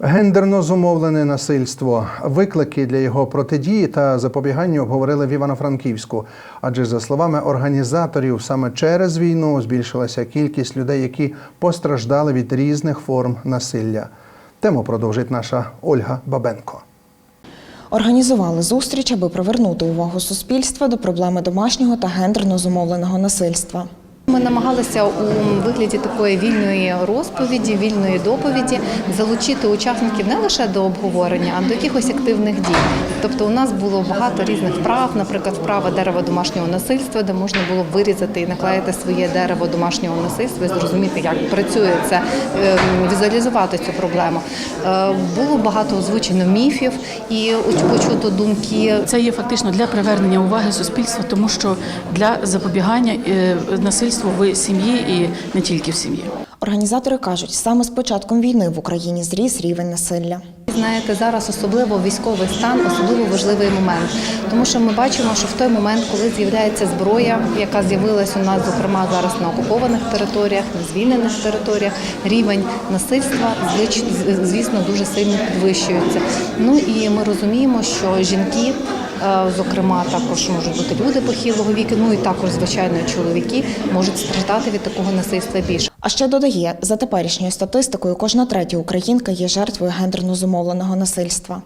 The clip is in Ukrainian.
Гендерно зумовлене насильство, виклики для його протидії та запобігання обговорили в Івано-Франківську. Адже за словами організаторів, саме через війну збільшилася кількість людей, які постраждали від різних форм насилля. Тему продовжить наша Ольга Бабенко. Організували зустріч, аби привернути увагу суспільства до проблеми домашнього та гендерно зумовленого насильства. Ми намагалися у вигляді такої вільної розповіді, вільної доповіді залучити учасників не лише до обговорення, а до якихось активних дій. Тобто, у нас було багато різних вправ, наприклад, вправа дерева домашнього насильства, де можна було вирізати і наклеїти своє дерево домашнього насильства, і зрозуміти, як працює це, е, візуалізувати цю проблему. Е, Було багато озвучено міфів і почуто думки Це є фактично для привернення уваги суспільства, тому що для запобігання е, в сім'ї і не тільки в сім'ї. Організатори кажуть, саме з початком війни в Україні зріс рівень насилля. Знаєте, зараз особливо військовий стан, особливо важливий момент, тому що ми бачимо, що в той момент, коли з'являється зброя, яка з'явилась у нас, зокрема зараз на окупованих територіях, на звільнених територіях, рівень насильства звісно дуже сильно підвищується. Ну і ми розуміємо, що жінки. Е, Зокрема, також можуть бути люди похилого віку, ну і також, звичайно, чоловіки можуть страждати від такого насильства більше. А ще додає, за теперішньою статистикою, кожна третя українка є жертвою гендерно зумовленого насильства.